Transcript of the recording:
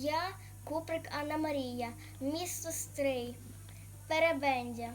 Я Куприк Анна Марія, місто Стрий, Перебендя.